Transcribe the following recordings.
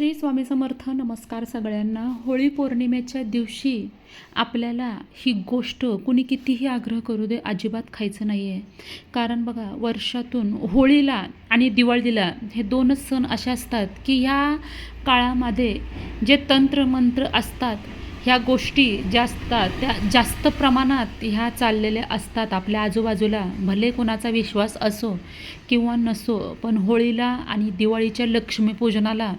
श्री स्वामी समर्थ नमस्कार सगळ्यांना. होळी पौर्णिमेच्या दिवशी आपल्याला ही गोष्ट कुणी कितीही आग्रह करू दे अजिबात खायचं नाही आहे कारण बघा वर्षातून होळीला आणि दिवाळीला हे दोनच सण असे असतात की ह्या काळामध्ये जे तंत्रमंत्र असतात ह्या गोष्टी ज्या असतात त्या जास्त प्रमाणात ह्या चाललेल्या असतात. आपल्या आजूबाजूला भले कोणाचा विश्वास असो किंवा नसो पण होळीला आणि दिवाळीच्या लक्ष्मीपूजनाला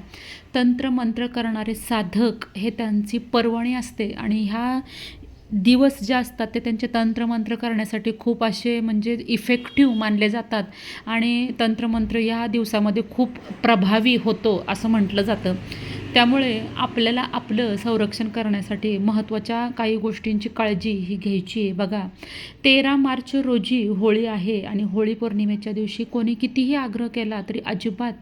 तंत्रमंत्र करणारे साधक हे त्यांची पर्वणी असते. आणि ह्या दिवस जे असतात ते त्यांचे तंत्रमंत्र करण्यासाठी खूप असे म्हणजे इफेक्टिव्ह मानले जातात. आणि तंत्रमंत्र या दिवसामध्ये खूप प्रभावी होतो असं म्हटलं जातं. त्यामुळे आपल्याला आपलं संरक्षण करण्यासाठी महत्त्वाच्या काही गोष्टींची काळजी ही घ्यायची आहे. बघा तेरा मार्च रोजी होळी आहे आणि होळी पौर्णिमेच्या दिवशी कोणी कितीही आग्रह केला तरी अजिबात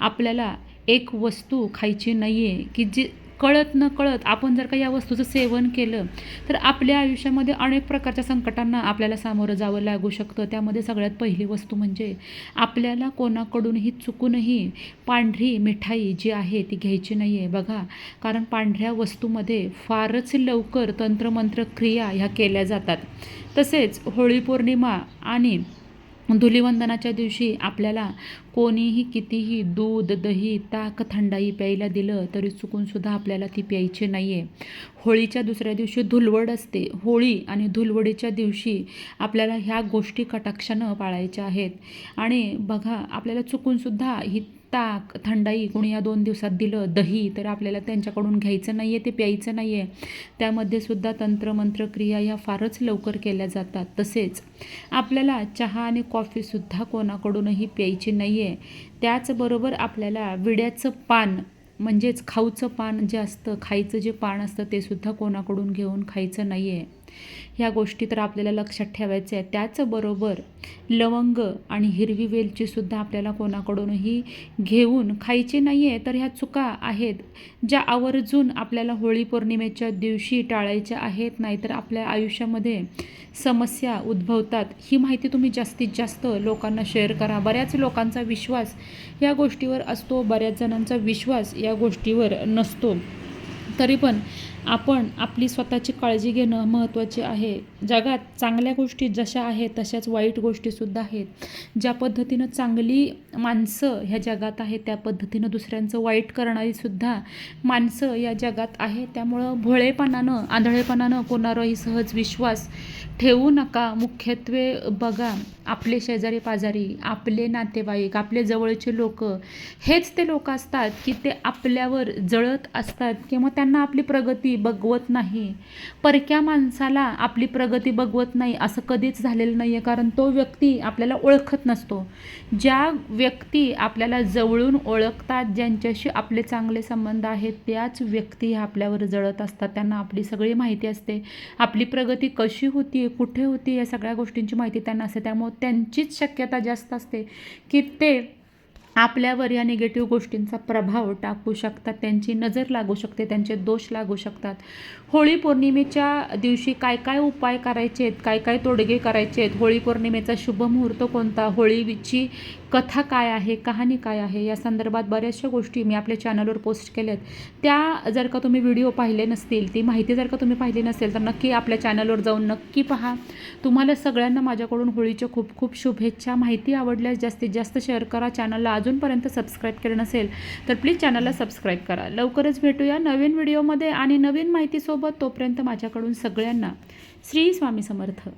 आपल्याला एक वस्तू खायची नाही आहे की जी कळत न कळत आपण जर का या वस्तूचं सेवन केलं तर आपल्या आयुष्यामध्ये अनेक प्रकारच्या संकटांना आपल्याला सामोरं जावं लागू शकतं. त्यामध्ये सगळ्यात पहिली वस्तू म्हणजे आपल्याला कोणाकडूनही चुकूनही पांढरी मिठाई जी आहे ती घ्यायची नाही आहे बघा कारण पांढऱ्या वस्तूमध्ये फारच लवकर तंत्रमंत्र क्रिया ह्या केल्या जातात. तसेच होळी पौर्णिमा आणि धुलिवंदनाच्या दिवशी आपल्याला कोणीही कितीही दूध दही ताक थंडाई प्यायला दिलं तरी चुकूनसुद्धा आपल्याला ती प्यायची नाही आहे होळीच्या दुसऱ्या दिवशी धुलवड असते. होळी आणि धुलवडीच्या दिवशी आपल्याला ह्या गोष्टी कटाक्षानं पाळायच्या आहेत. आणि बघा आपल्याला चुकूनसुद्धा ही ताक थंडाई कोणी या दोन दिवसात दिलं दही तर आपल्याला त्यांच्याकडून घ्यायचं नाही आहे ते प्यायचं नाही आहे त्यामध्ये सुद्धा तंत्रमंत्र क्रिया ह्या फारच लवकर केल्या जातात. तसेच आपल्याला चहा आणि कॉफीसुद्धा कोणाकडूनही प्यायची नाही आहे त्याचबरोबर आपल्याला विड्याचं पान म्हणजेच खाऊचं पान जे असतं खायचं जे पान असतं ते सुद्धा कोणाकडून घेऊन खायचं नाही आहे ह्या गोष्टी तर आपल्याला लक्षात ठेवायच्या आहे त्याचबरोबर लवंग आणि हिरवी वेलचीसुद्धा आपल्याला कोणाकडूनही घेऊन खायची नाही आहे तर ह्या चुका आहेत ज्या आवर्जून आपल्याला होळी पौर्णिमेच्या दिवशी टाळायच्या आहेत नाहीतर आपल्या आयुष्यामध्ये समस्या उद्भवतात. ही माहिती तुम्ही जास्तीत जास्त लोकांना शेअर करा. बऱ्याच लोकांचा विश्वास या गोष्टीवर असतो बऱ्याच जणांचा विश्वास या गोष्टीवर नसतो. तरी पण आपण आपली स्वतःची काळजी घेणं महत्त्वाचे आहे. जगात चांगल्या गोष्टी जशा आहेत तशाच वाईट गोष्टीसुद्धा आहेत. ज्या पद्धतीनं चांगली माणसं ह्या जगात आहेत त्या पद्धतीनं दुसऱ्यांचं वाईट करणारीसुद्धा माणसं या जगात आहे त्यामुळं भोळेपणानं आंधळेपणानं कोणावरही सहज विश्वास ठेवू नका. मुख्यत्वे बघा आपले शेजारी पाजारी आपले नातेवाईक आपले जवळचे लोक हेच ते लोक असतात की ते आपल्यावर जळत असतात किंवा त्या त्यांना आपली प्रगती बघवत नाही. परक्या माणसाला आपली प्रगती बघवत नाही असं कधीच झालेलं नाही आहे कारण तो व्यक्ती आपल्याला ओळखत नसतो. ज्या व्यक्ती आपल्याला जवळून ओळखतात ज्यांच्याशी आपले चांगले संबंध आहेत त्याच व्यक्ती आपल्यावर जळत असतात. त्यांना आपली सगळी माहिती असते. आपली प्रगती कशी होती कुठे होती या सगळ्या गोष्टींची माहिती त्यांना असते. त्यामुळे त्यांचीच शक्यता जास्त असते की ते आपल्यावर या निगेटिव्ह गोष्टींचा प्रभाव टाकू शकतात त्यांची नजर लागू शकते त्यांचे दोष लागू शकतात. होळी पौर्णिमेच्या दिवशी काय काय उपाय करायचे आहेत काय काय तोडगे करायचे आहेत? होळी पौर्णिमेचा शुभ मुहूर्त कोणता? होळीची कथा काय आहे? कहाणी काय आहे? या संदर्भात बऱ्याचशा गोष्टी मी आपल्या चॅनलवर पोस्ट केल्यात. त्या जर का तुम्ही व्हिडिओ पाहिले नसतील ती माहिती जर का तुम्ही पाहिली नसेल तर नक्की आपल्या चॅनलवर जाऊन नक्की पहा. तुम्हाला सगळ्यांना माझ्याकडून होळीच्या खूप खूप शुभेच्छा. माहिती आवडल्यास जास्तीत जास्त शेअर करा. चॅनलला अजूनपर्यंत सबस्क्राईब केलं नसेल तर प्लीज चॅनलला सबस्क्राईब करा. लवकरच भेटूया नवीन व्हिडिओमध्ये आणि नवीन माहितीसोबत तोपर्यंत माझ्याकडून सगळ्यांना श्री स्वामी समर्थ.